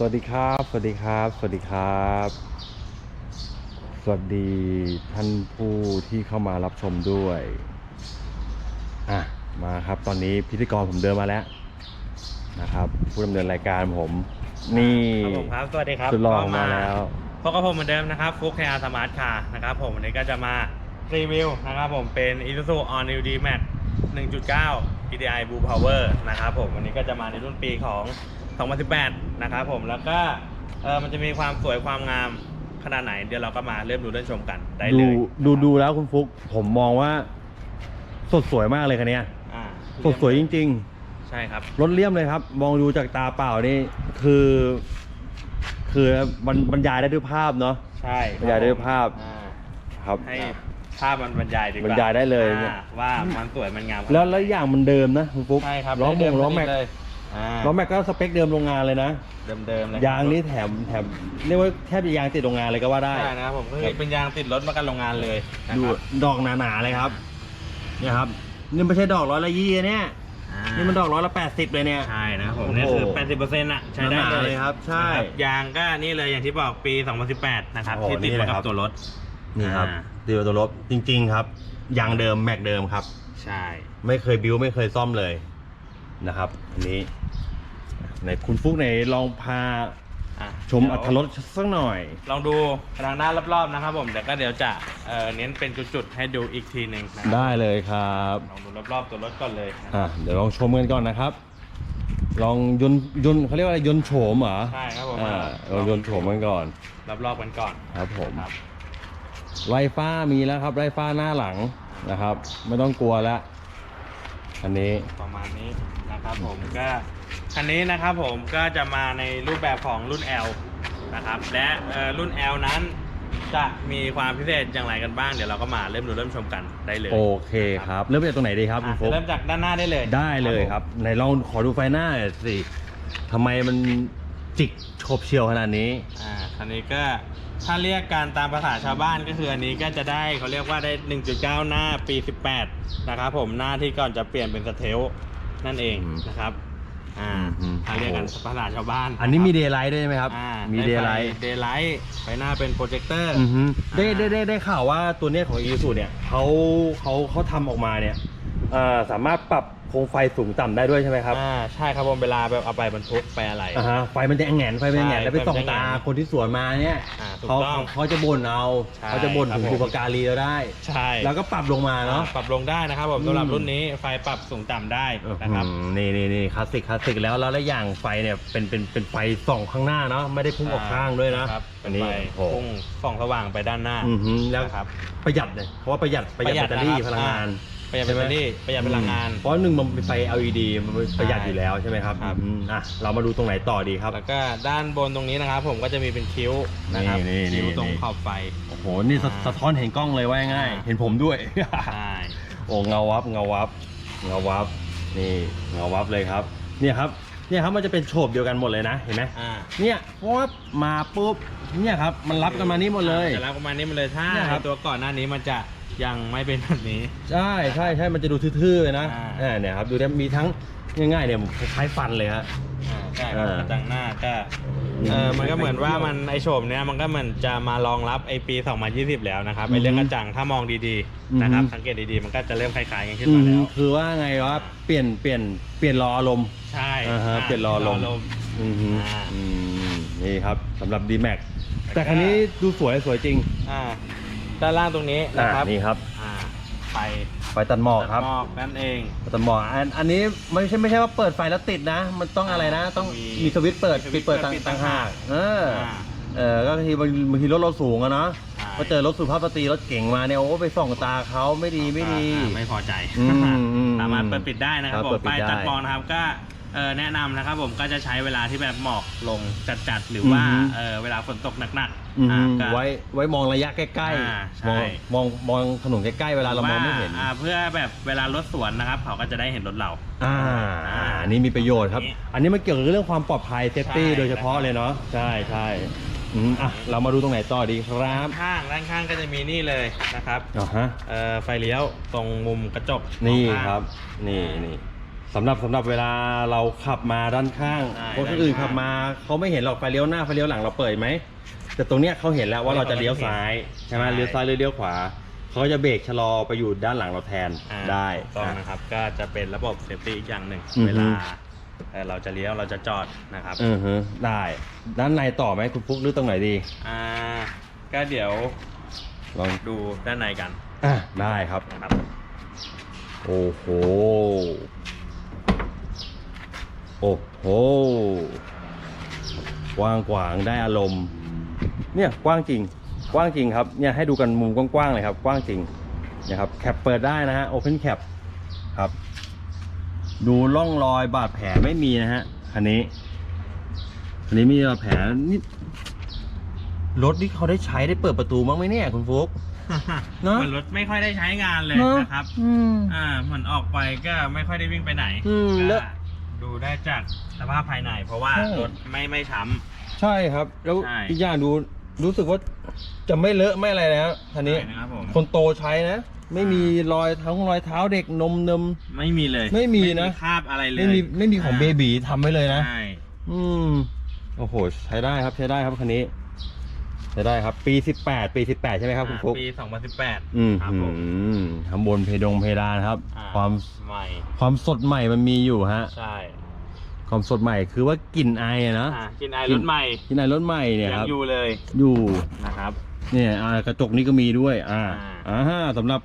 สวัสดีครับ สวัสดีครับ สวัสดีครับ สวัสดีท่านผู้ที่เข้ามารับชมด้วย อะ มาครับ ตอนนี้พิธีกรผมเดินมาแล้วนะครับ ผู้ดำเนินรายการผม นี่ครับผมครับ สวัสดีครับสุดหล่อก็มาแล้วพบกับผมเหมือนเดิมนะครับฟุกแคร์สมาร์ทคาร์นะครับผมวันนี้ก็จะมารีวิวนะครับผมเป็น Isuzu All New D-Max 1.9 EDI Blue Power นะครับผมวันนี้ก็จะมาในรุ่นปีของ 2018 นะครับผมแล้วก็เออมันจะมีความสวยความงามขนาดไหน เดี๋ยวเราก็มาเริ่มดูเริ่มชมกันได้เลดูยดูดูแล้วคุณฟุกผมมองว่า สดสวยมากเลยคันเนี้ย อ่าสดสวยจริง ใช่ครับ ๆ รถเลี่ยมเลยครับ มองดูจากตาเปล่านี่คือ คือบรรบรรยายได้ด้วยภาพเนาะ ใช่บรรยายด้วยภาพ อ่าครับ ให้ภาพมันบรรยายดีกว่าบรรยายได้เลย อ่าว่ามันสวยมันงามแล้วแล้วอย่างมันเดิมนะคุณฟุกใช่ครับล้อมได้งเดิล้อแม็กเลย อ่าล้อแม็กก็สเปคเดิมโรงงานเลยนะ เดิมๆเลยยางนี่แถมแถมเรียกว่าแทบจะยางติดโรงงานเลยก็ว่าได้ได้นะครับผมก็คือเป็นยางติดรถมากันโรงงานเลยนะดูครับดอกหนาๆเลยครับ เนี่ยครับ นี่ไม่ใช่ดอกร้อยละยี่เนี่ย อ่านี่มันดอกร้อยละแปดสิบเลยเนี่ย ใช่นะครับผมโอ้โหนี่คือ80%อะใช้ได้หนาๆเลเลยยครับใช่นะครับยางก็นี่เลยอย่างที่บอกปี 2018 นะครับ โอ้โหที่ติดนี่เลมายกัครับ บตัวรถ นี่ครับอ่าดีตัวรถจริง ๆ ครับ ยางเดิมแม็กเดิมครับ ใช่ ไม่เคยบิ้วไม่เคยซ่อมเลย นะครับอันนี้ในคุณฟุกไหนลองพาอะชมเดี๋ยวอัตรถรสสักหน่อย ลองดูทางด้านรอบๆนะครับผมเดี๋ยวก็เดี๋ยวจะเอ่อเน้นเป็นจุดๆให้ดูอีกทีหนึ่งนะครัได้เลยครับ ลองดูรอบๆตัวรถก่อนเลยนะครับอะเดี๋ยวลองชมกันก่อนนะครับ ลองยนต์ยนต์เขาเรียกว่าอะไรยนต์โฉมเหรอใช่ครับผมอ่าลองยนต์โฉมกันก่อนรอบๆกันก่อนครับผมครับ ไล่ฟ้ามีแล้วครับไล่ฟ้าหน้าหลังนะครับ ไม่ต้องกลัวแล้ว อันนี้ ประมาณนี้นะครับผมก็คันนี้นะครับผมก็จะมาในรูปแบบของรุ่น L นะครับและเอ่อรุ่น L นั้นจะมีความพิเศษอย่างไรกันบ้างเดี๋ยวเราก็มาเริ่มดูเริ่มชมกันได้เลยโอเคครับ เริ่มจากตรงไหนดีครับคุอะณฟุ๊กเริ่มจากด้านหน้าได้เลย ได้เลยครับไหนลองขอดูไฟหน้าหน่อยสิทำไมมัน จิกโฉบเฉียวขนาดนี้ อ่าคันนี้ก็ถ้าเรียกการตามภาษาชาวบ้านก็คืออันนี้ก็จะได้เขาเรียกว่าได้ 1.9 หน้าปี 18 นะครับผมหน้าที่ก่อนจะเปลี่ยนเป็นสเทลนั่นเองอืมนะครับ อ่าอืม ถ้าเรียกกันภาษาชาวบ้านอันนี้มีะครับเดย์ไลท์ด้วยไหมครับอ่ามีมีเดย์ไลท์เดย์ไลท์ไฟหน้าเป็นโปรเจคเตอร์อือฮึได้อ่าได้ได้ได้ข่าวว่าตัวเนี้ยของอีซูเนี่ยเขาเขาเขาทำออกมาเนี่ยเอ่อสามารถปรับ โคมไฟสูงต่ำได้ด้วยใช่ไหมครับอ่าใช่ครับผมเวลาแบบเอาไปบรรทุกไปอะไร อ่าฮะไฟมันจะแหงนไฟมันจะแหงนใช่แล้วไปส่องไฟมันจะตาแหงนคนที่สวนมาเนี่ยอ่าถูกเขาต้องเขาเขาจะบ่นเอาใช่เขาจะบ่นครับถึงผม บุปการีเราได้ ใช่แล้วก็ปรับลงมาเนาะ อ่ปรับลงได้นะครับผมอืม สำหรับรุ่นนี้ไฟปรับสูงต่ำได้นะครับ อืมนี่นี่นี่คลาสสิกคลาสสิกแล้วแล้วแล้วอย่างไฟเนี่ยเป็นเป็นเป็นไฟส่องข้างหน้าเนาะไม่ได้พุ่งออกข้างด้วยนะครับอัเป็นนนี้ไฟโอ้โหพุ่งส่องสว่างไปด้านหน้าอือฮึแล้วนะครับ ประหยัดเลยเพราะว่าประหยัดประหยัดแบตเตอรี่นะคพบลังงานอ่ ประหยัดแบตเตอรี่ประหยัดพลังงาน เพราะหนึ่งมันเป็นไฟ LED มันประหยัดอยู่แล้วใช่ไหมครับครับ อืมอะเรามาดูตรงไหนต่อดีครับ แล้วก็ด้านบนตรงนี้นะครับ ผมก็จะมีเป็นคิ้วนะครับนี่นี่คิ้วนี่ ตรงขอบไฟ โอ้โหนี่สะอ่า สะท้อนเห็นกล้องเลยว่าง่ายอ่าเห็นผมด้วย ใช่โอ้เงาวับเงาวับเงาวับนี่เงาวับเลยครับ เนี่ยครับเนี่ยครับมันจะเป็นโฉบเดียวกันหมดเลยนะเห็นไหมอ่าเนี่ยปั๊บมาปุ๊บเนี่ยครับมันรับกันมานี่หมดเลย จะรับประมาณนี้มันเลยถ้าเนี่ยครับตัวก่อนหน้านี้มันจะ ยังไม่เป็นแบบนี้ ใช่ใช่ใช่มันจะดูทื่อๆเลยนะอ่าเออเนี่ยครับดูเนี่ยมีทั้งง่ายๆเนี่ยคล้ายๆฟันเลยฮะ อ่าใช่ครับอ่ากระจังหน้าก็อืมเออมันก็เหมือนว่ามันไอโฉมเนี้ยมันก็เหมือนจะมารองรับไอปี 2020 แล้วนะครับไอเรื่องอืกอฮึระจังถ้ามองดีอือฮึๆนะครับสังเกตดีๆมันก็จะเริ่มคล้ายๆกันขึ้นอืมามแล้ว คือว่าไงวะเปลี่ยนเปลี่ยนเปลี่ยนรออารมณ์ ใช่อ่าฮะาเปลี่ยนรอลมมอืมฮึอ่าอืมนี่ครับสำหรับ D Max แล้วก็แต่คันนี้ดูสวยสวยจริง อ่า ด้านล่างตรงนี้อ่านะครับนี่ครับอ่าไฟไฟตัดหมอกครับตัดหมอกนั่นเอง ไฟตัดหมอกอันอันนี้ไม่ใช่ไม่ใช่ว่าเปิดไฟแล้วติดนะ มันต้องอะไรนะ ต้องมีมีสวิตช์เปิดมีสวิปิตดช์เปิดเปิดต่างปิดต่างหากเอออ่า เออก็บางทีบางบางทีรถเราสูงอะเนาะใช่พอเจอรถสุภาพสตรีรถเก่งมาเนี่ยโอ้ไปส่องตาเขาไม่ดีไม่ดี อ่าไม่พอใจ อืมอืมสามารถเปิดปิดได้นะครับครับผเปิมดปิดป้ายได้ ตัดหมอกนะครับก็ เออแนะนำนะครับผมก็จะใช้เวลาที่แบบหมอกลงจัดๆหรือว่าอือฮึ เออเวลาฝนตกหนักอืมๆอ่าก็ ไว้ไว้มองระยะใกล้อ่าใช่ ๆมองมองมองถนนใกล้ๆเวลาเรามองไม่เห็น ว่าอ่าเพื่อแบบเวลารถสวนนะครับเขาก็จะได้เห็นรถเราอ่าอ่าอันนี้มีประโยชน์ครับ อันนี้มันเกี่ยวกับเรื่องความปลอดภัยเซฟตี้ใช่ โดยเฉพาะเลยเนาะใช่ใช่อืมอะเรามาดูตรงไหนต่อดีครับข้างด้านข้างก็จะมีนี่เลยนะครับอ๋อฮะเออไฟเลี้ยวตรงมุมกระจกนี่สองข้าง ครับ นี่นี่ สำหรับสำหรับเวลาเราขับมาด้านข้างใช่คนอื่นด้านข้าง ขับมาเขาไม่เห็นหรอกไฟเลี้ยวหน้าไฟเลี้ยวหลังเราเปิดไหมแต่ตรงเนี้ยเขาเห็นแล้วว่าเราจะเลี้ยวซ้ายใช่ไหมใช่ เลี้ยวซ้ายหรือเลี้ยวขวาเขาก็จะเบรกชะลอไปอยู่ด้านหลังเราแทนอ่าได้ถูกต้องอะ นะครับก็จะเป็นระบบเซฟตี้อีกอย่างหนึ่งอือฮึ เวลาเอ่อเราจะเลี้ยวเราจะจอดนะครับอือฮึได้ด้านในต่อไหมคุณฟุกหรือตรงไหนดีอ่าก็เดี๋ยวลองดูด้านในกันอะได้ครับนะครับ โอ้โห โอ้โหกว้างกวางได้อารมณ์ เนี่ยกว้างจริง กว้างจริงครับ เนี่ยให้ดูกันมุมกว้างๆเลยครับ กว้างจริงเนี่ยครับแคปเปิดได้นะฮะโอเพนแคปครับ ดูร่องรอยบาดแผลไม่มีนะฮะคันนี้คันนี้ไมมีบาดแผลนี่รถที่เขาได้ใช้ได้เปิดประตูบ้างไหมเนี่ยคุณฟุกเนอะ เหมือนรถไม่ค่อยได้ใช้งานเลยเนอะนะครับ อืม อ่าเหมือนออกไปก็ไม่ค่อยได้วิ่งไปไหนอืมแล้วก็ ดูได้จากสภาพภายใน เพราะว่าใช่ รถไม่ไม่ช้ ใช่ครับ แล้วใช่อีกอย่างดูรู้สึกว่าจะไม่เลอะไม่อะไรนะคัำนนี้ ใช่นะครับผมคนโตใช้นะ ไม่มีรอยเท้ารอยเท้าเด็กนมเนม ไม่มีเลยไม่มีนะ คราบอะไรเลยไม่มีไม่มีของเบบีทำไว้เลยนะ ใช่ อืม โอ้โห ใช้ได้ครับใช้ได้ครับคันนี้ ใช้ได้ครับ ปี 18 ปี 18 ใช่ไหมครับคุณฟุกปี 2018 อืมครับผมอืมข้างบนเพดงเพดานครับ อ่ความใหม่ ความสดใหม่มันมีอยู่ฮะ ใช่ความสดใหม่คือว่ากลิ่นไออะนะอ่ากินไอรถใหม่กลิ่นไอรถใหม่เนี่ยยัครับ อยู่เลยอยู่ นะครับ เนี่ยอ่ากระจกนี้ก็มีด้วย อ่าอ่า อ่าสำหรับ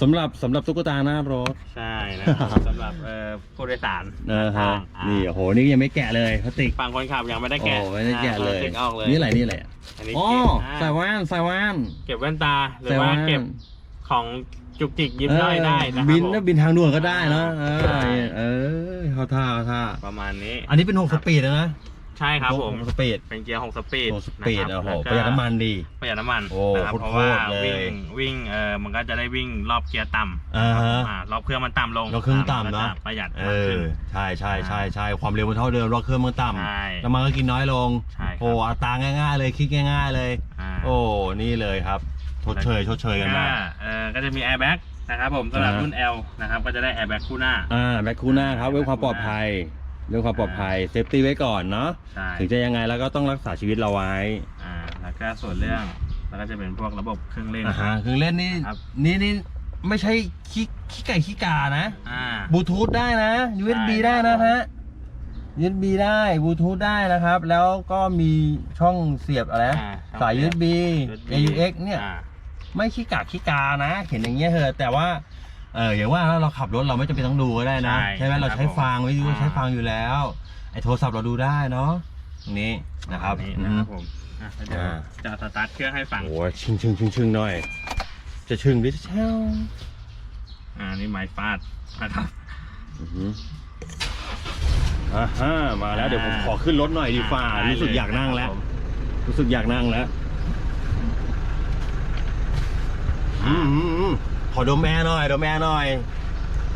สำหรับสำหรับตุ๊กตาหน้ารถ ใช่นะครับสำหรับเอ่อผู้โดยสารนะฮะอ่านี่โอ้โหนี่ยังไม่แกะเลยพลาสติกฝั่งคนขับยังไม่ได้แกะโอ้ไม่ได้แกะเลยอ่าพาสติกออกเลยนี่อะไรนี่อะไรอะอันนี้อ๋อเก็บอ่าใส่แว่นใส่แว่นเก็บแว่นตาหรือใส่ว่าแว่นเก็บของจุกจิกยิบย่อยได้นะคบิรับนผมนะบินทางด่วนก็ได้เนอะเออใช่เออเขาท่าเขาท่าประมาณนี้ อันนี้เป็น6สปีดนะ ใช่ครับผมหกสปีดเป็นเกียร์6สปีดหกสปีดนะโอ้คโหบประหยัดน้ำมันดีประหยัดน้ำมันโอ้นะครับโคตรเพราะว่าเลยวิ่งวิ่งเออมันก็จะได้วิ่งรอบเกียร์ต่ำอ่าฮะอ่ารอบเครื่องมันต่ำลงรอบเครื่องต่ำมัก็นะจประหยัดเอมากอขึ้นใช่ใช่ใช่ใช่ความเร็วมันเท่าเดิมรถเครื่องมันต่ใช่ำน้ำมันก็กินน้อยลงใช่ครับโอ้อัตราง่ายๆเลยคิดง่าย ๆเลยอ่าโอ้นี่เลยครับชดเชยชดเชยกันมาเออก็จะมีแอร์แบ็กนะครับผมสำหรับอ่ารุ่รุ่น L นะครับก็จะได้แอร์แบ็กคู่หน้าอ่าแบ็คคูน่าครับเรื่องความปลอดภัย เรื่องความปลอดภัยเซฟตี้ไว้ก่อนเนาะใช่ถึงจะยังไงแล้วก็ต้องรักษาชีวิตเราไว้อ่าแล้วก็ส่วนเรื่องแล้วก็จะเป็นพวกระบบเครื่องเล่น อ่าฮะคือเล่นนี่ครับ นี่นี่ไม่ใช่ขี้ขี้ไก่ขี้กานะอ่า บลูทูธได้นะ USB ได้ได้ครันะบฮะ USB ได้บลูทูธได้นะครับ แล้วก็มีช่องเสียบอะไรนะอ่ช่องสาย เสีบ USB AUX เนี่ย อ่า ไม่ขี้กากขี้กานะ เห็นอย่างเงี้ยเหอะแต่ว่า เอออย่างว่าถ้าเราขับรถเราไม่จำเป็นต้องดูก็ได้นะ ใช่ใช่ไหมเราใช้ครับผมฟังวิทยุอ่า ใช้ฟังอยู่แล้ว ไอ้โทรศัพท์เราดูได้เนาะตรงนี้นะครับนี่อืนะมครับผมอะเดี๋ยวอ่า จะสตาร์ทเครื่องให้ฟัง โอ้ยชึงชึงชึงชึงหน่อย จะชึงดิเช่าอ่านี่ไม้ฟาดนะครับ อือหืออ่าฮะมาแล้วเดี๋ยวผมขอขึ้นรถหน่อยดีฝ่าได้รู้สึกอยากนั่งแล้ว ครับผม รู้สึกอยากนั่งแล้วอืมอืมอืม ขอดมแอร์หน่อยดมแอร์หน่อย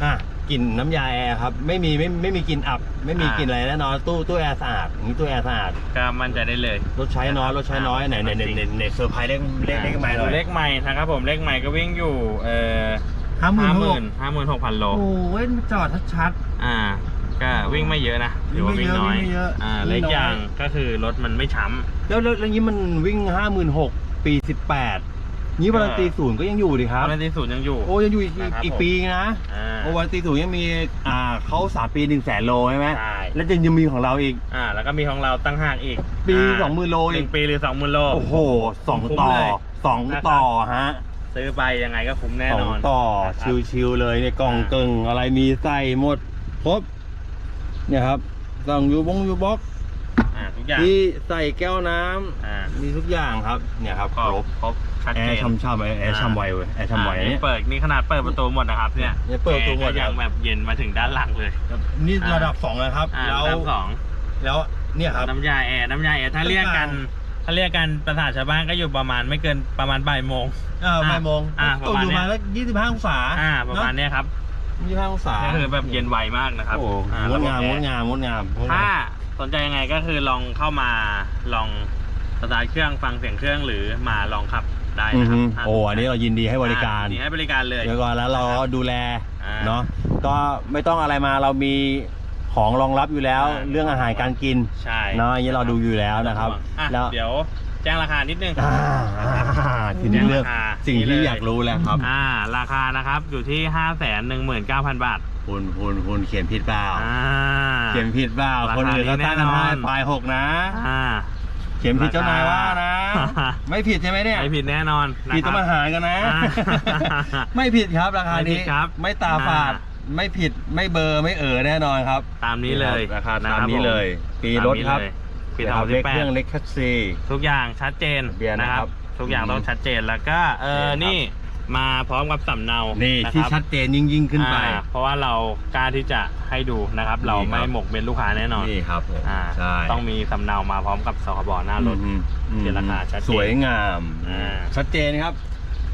อะกลิ่นน้ำยาแอร์ครับ ไม่มีไม่ไม่มีกลิ่นอับ ไม่มีกลิ่นอะไรแน่นอนตู้ตู้แอร์สะอาดอย่างนี้ตู้แอร์สะอาดก็มั่นใจได้เลยรถใช้น้อยรถใช้น้อยไหนไหนไหนไหนไหนเซอร์ไพรส์เลขเลขเลขใหม่หน่อยเลขใหม่นะครับผมเลขใหม่ก็วิ่งอยู่เอ่อห้าหมื่นห้าหหมื่กนห้าหมื่นหกพันโลโอ้ยจอดชัดอ่า ก็วิ่งไม่เยอะนะหรือว่าวิ่วิ่งงไม่เยอะน้อยวิ่งไม่เยอะอ่าวิ่เล็งกน้อยอย่างก็คือรถมันไม่ช้แล้วแล้วแล้วนี้มันวิ่งห้าหมื่นหกปีสิบแปด นี้วารันตีศูนย์ก็ยังอยู่ดิำครับในที่สุดยังอยู่ โอ้ยังอยู่อีกนะครับอีกผม ปีนะอ่า โอ้วารันตีศูนย์ยังมีอ่าเขาสามปีหนึ่งแสนโลใช่ไหมใช่ แล้วยังยังมีของเราอีก อ่า แล้วก็มีของเราตั้งหากอีกปีาสองหมื่นโลหอีนึ่ก งปีหรือสองหมื่นโล โอ้โหสองคุ้มต่อเลยสองนะครับ ต่อฮะซื้อไปยังไงก็คุ้มแน่สอนงอนต่อนะครับ ชิวๆเลยเนี่ยกล่องอ่า เกิงอะไรมีใส่หมดครบเนี่ยครับสั่งยูบงยูบ็อกอ่าทุกอย่างที่ใส่แก้วน้ำอ่ามีทุกอย่างครับเนี่ยครับคก็รบ ครบ ชัดแอเจร์น ช่ำๆไว้แอร์ช่ำไวเว้ยแอร์ช่ำไวอ่าเนี่นี่ยเปิดนี่ขนาดเปิดประตูหมดนะครับเนี่ยเนี่ยเปิดประตูหมด แอร์ก็ยังครับแบบเย็นมาถึงด้านหลังเลยนี่อ่าระดับสองนะครับ อ่าแล้วด้านสองแล้วเนี่ยครับ น้ำยาแอร์น้ำยาแอร์ถ้าเรียกกัน ถ้าเรียกกันภาษาชาวบ้านก็อยู่ประมาณไม่เกินประมาณบ่ายโมง เออบ่ายโมงอ่าตกอยู่ประมามาณเนี้ยแล้วยี่สิบห้าองศาอ่า ประมาณเนี้ยครับยี่สิบห้าองศาก็คือแบบเย็นไวมากนะครับโอ้โหอ่างดงามระบบงแอดร์งามงดงามงดงามถ้าสนใจยังไงก็คือลองเข้ามาลองสตาร์ทเครื่องฟังเสียงเครื่องหรือมาลองขับ ได้อือนะครัฮึบถ้าโอ้อันนี้เรายินดีให้บริการอ่ดีให้บริการเลย เดี๋ยวก่อนแล้วเราดูแลอ่าเนาะก็ไม่ต้องอะไรมาเรามีของรองรับอยู่แล้ว อ่า เรื่องอาหารการกินใช่เนาะอันนี้เราดูอยู่แล้วนะครับ อะแล้วเดี๋ยวแจ้งราคานิดนึงอ่าอ่าทีนี้เรื่องราคาสิ่งนี่ที่เลยอยากรู้แล้วครับอ่า ราคานะครับอยู่ที่ห้าแสนหนึ่งหมื่นเก้าพันบาทคุณคุณคุณเขียนผิดเปล่าอ่า เขียนผิดเปล่าราคาคนอื่นเขาตั้งกันนี้แน่นอน ให้ปลายหกนะ อ่า เขียนผิดเจ้านายว่านะราคา ไม่ผิดใช่ไหมเนี่ย ไม่ผิดแน่นอนนะผิดครัต้องบมาหารกันนะ อ่าไม่ผิดครับราคาไม่ผินี้ดครับไม่ตาฝาด อ่ไม่ผิดไม่เบอร์ไม่เอ๋อแน่นอนครับตามนี้เลยราคานะตามรับนี้เลยผมปีรถครับตามนี้เลย ปีนะสองครับพันเลสิขบแปเคดรื่องเล็กคัสซี ทุกอย่างชัดเจนเบียร์นะนะคครัรับบทุกอย่างต้องชัดเจนแล้วก็เออนี่ครับนี่ มาพร้อมกับสำเนานี่ะที่ครับชัดเจนยิ่งยิ่งขึ้นไป อ่าเพราะว่าเรากล้าที่จะให้ดูนะครับ เรานี่ครับ ไม่หมกเป็นลูกค้าแน่นอนนี่ครับผมอ่าใช่ต้องมีสำเนามาพร้อมกับสคบหน้ารถ อืมอืมเขียนราคาชัดเจนสวยงามอ่า ชัดเจนครับ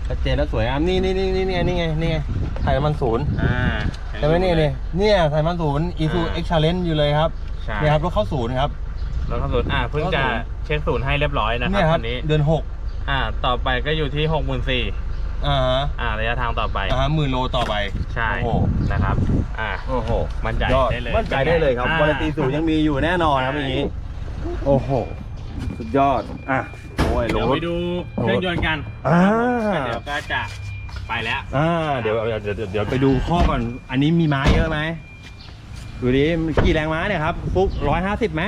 ชัดเจนแล้วสวยงามนี่นี่นี่นี่ไงนี่ไงนี่ไงไทยมันศูนย์อ่า ใช่ไหมนี่นี่เนี่ยไทยมันศูนย์อีซูอ่า เอ็กชาเลนอยู่เลยครับใช่เนี่ยครับรถเข้าศูนย์ครับ รถเข้าศูนย์อ่าเพิ่งจะเข้าศูนย์ เช็คศูนย์ให้เรียบร้อยนะคเนี่รับยครัวับนนี้เดือนหกอ่าต่อไปก็อยู่ที่หกหมื่นสี่ อ่าฮะอ่าระยะทางต่อไปอ่าฮะหมื่นโลต่อไปใช่โอ้โหนะครับอ่าโอ้โหมั่นใจยอดได้เลยมั่นใจได้เลยครับอ่าวารันตีศูนย์ยังมีอยู่แน่นอนครับอย่างนี้ โอ้โห สุดยอด อะ โอ้ยลเดี๋งยวรไปถดูเครื่องยนต์กันอ่า เดี๋ยวก็จะไปแล้ว อ่าเดี๋ยวเดี๋ยวเดี๋ยวเดี๋ยวไปดูข้อก่อน อันนี้มีม้าเยอะไหมดูดิมันกี่แรงม้าเนี่ยครับฟุกร้อยห้าสิบไหม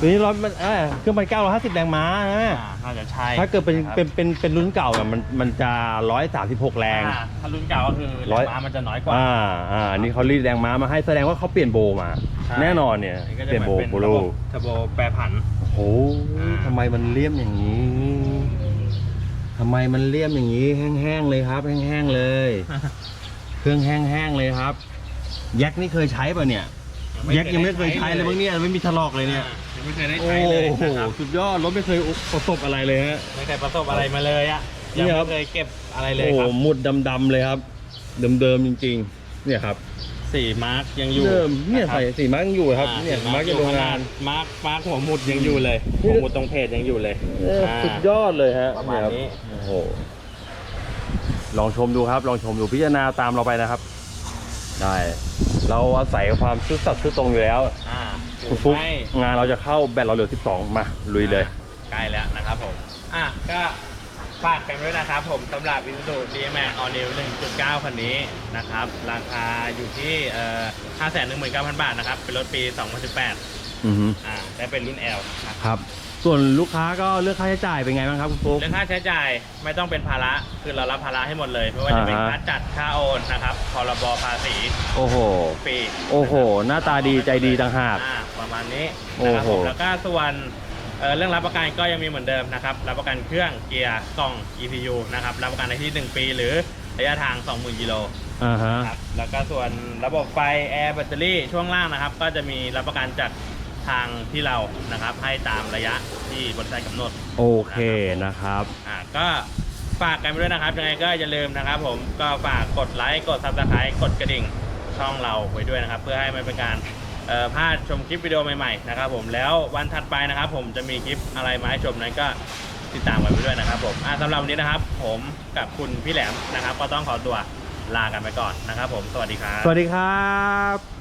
ตัวนี้ร้อยมันเออเครื่องพันเก้าร้อยห้าสิบแรงม้านะอ่าน่าจะใช่ถ้าเกิดเป็นครับเป็นเป็นเป็นรุ่นเก่าอะมันมันจะร้อยสามสิบหกแรง อ่าถ้ารุ่นเก่าก็คือร้แรอยงม้ามันจะน้อยกว่า อ่าอ่าอันนี้เขารีดแรงม้ามาให้แสดงว่าเขาเปลี่ยนโบมา ใช่ แน่นอนเนี่ยอันนี้ก็เปจะลี่ยนโบเป็นโบระลูบบเทอร์โบแปรผัน โอ้โหอ่า ทำไมมันเลี่ยมอย่างนี้ทำไมมันเลี่ยมอย่างนี้ แห้งๆเลยครับ แห้งๆเลย เครื่องแห้งๆเลยครับ แยกนี่เคยใช้ป่ะเนี่ย แยกยังไม่เคยใช้เลยบ้างเนี่ยไม่มีถลอกเลยเนี่ย อ่ายัง ไม่เคยได้โอ้ใช้เลยโหนะครับสุดยอดรถไม่เคยประสบอะไรเลยฮะ ไม่เคยประสบอะไรมาเลยอะนี่ยังครัไม่บเคยเก็บอะไรเลยโอ้ครับหมุดดำๆเลยครับเดิมๆจริง ๆ เนี่ยครับสีมาร์กยังอยู่เดิมเนี่ยะครับใส่สีมาร์กยังอยู่ครับ อ่เนี่ยสีมาร์กยังโรงงาน มาร์กมาร์กหัวหมุดยังอยู่เลยนี่ หัวหมุดตรงเพจยังอยู่เลยเอออ่า สุดยอดเลยฮะประมาณนี้ เยครับโอ้โหลองชมดูครับ ลองชมดูพิจารณาตามเราไปนะครับ ได้ เราอาศัยความซื่อสัตย์ซื่อตรงอยู่แล้ว อ่า คุณฟุ๊กให้งานเราจะเข้าแบตเราเหลือ 12 มาลุยเลย ใกล้แล้วนะครับผม อะ ก็ฝากกันด้วยนะครับผมสำหรับ Isuzu D-Max All New 1.9 คันนี้นะครับ ราคาอยู่ที่เอ่อ519,000 บาทนะครับ เป็นรถปี 2018 อือฮึอ่า และเป็นรุ่น L นะครับ ครับ ส่วนลูกค้าก็เลือกค่าใช้จ่ายเป็นไงบ้างครับคุณฟุ๊ก เรื่องค่าใช้จ่ายไม่ต้องเป็นภาระคือเรารับภาระให้หมดเลยไม่ว่าจะเป็นอ่าฮะ ค่าจัดค่าโอนนะครับพรบภาษีโอ้โห ฟรีโอ้โห หน้าตาดีใจดีต่างหาก อ่าประมาณนี้โอ้นะครับโหผมแล้วก็ส่วนเอ่อเรื่องรับประกันก็ยังมีเหมือนเดิมนะครับรับประกันเครื่องเกียร์กล่อง ECU นะครับรับประกันในที่ 1 ปี หรือระยะทาง 20,000กิโลอ่าฮะ ครับแล้วก็ส่วนระบบไฟแอร์แบตเตอรี่ช่วงล่างนะครับ ก็จะมีรับประกันจาก ทางที่เรานะครับ ให้ตามระยะที่บริษัทกำหนดโอเคนะครับ อ่าก็ฝากกันไปด้วยนะครับยังไงก็อย่าลืมนะครับ ผมก็ฝากกดไลค์กดซับสไครต์กดกระดิ่งช่องเราไว้ด้วยนะครับ เพื่อให้ไม่เป็นการเอ่อพลาดชมคลิปวิดีโอใหม่ๆนะครับ ผมแล้ววันถัดไปนะครับ ผมจะมีคลิปอะไรมาให้ชมนั้นก็ติดตามกันไปด้วยนะครับ ผมอ่าสำหรับวันนี้นะครับ ผมกับคุณพี่แหลมนะครับ ก็ต้องขอตัวลากันไปก่อนนะครับ ผมสวัสดีครับ สวัสดีครับ